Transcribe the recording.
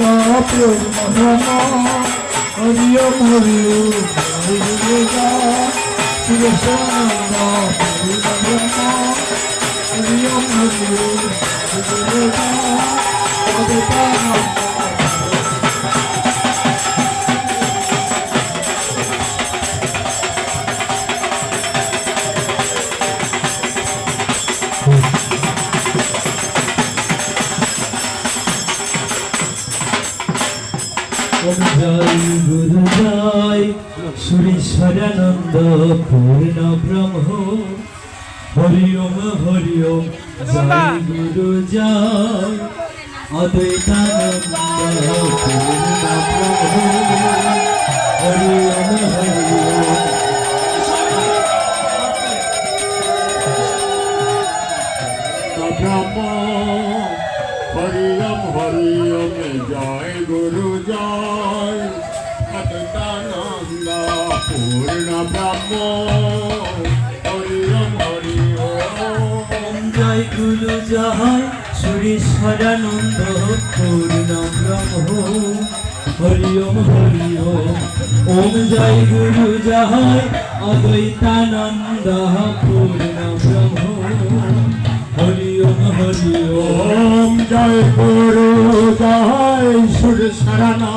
সদানন্দ পূর্ণ ব্রহ্ম হরি ওম হরি ওম জয়। গুরু জয় সুরেশ্বরানন্দ পূর্ণ ব্রহ্ম। হরি ওম হরি ওম জয় গুরু জয়। অদ্বৈতানন্দ পূর্ণ ব্রহ্ম। হরি ওম হরি ওম ব্রহ্ম হরি ওম হরি ওম গুরু জয়। অদ্বৈতানন্দ পূর্ণ ব্রহ্ম। হরি ওম হরি ওম। জয় গুরু জয় সুরেশ্বরানন্দ পূর্ণ ব্রহ্ম। হরি ওম হরি ওম। জয় গুরু জয়, অদ্বৈতানন্দ, পূর্ণ জয় পুরো জয় সুর সারা না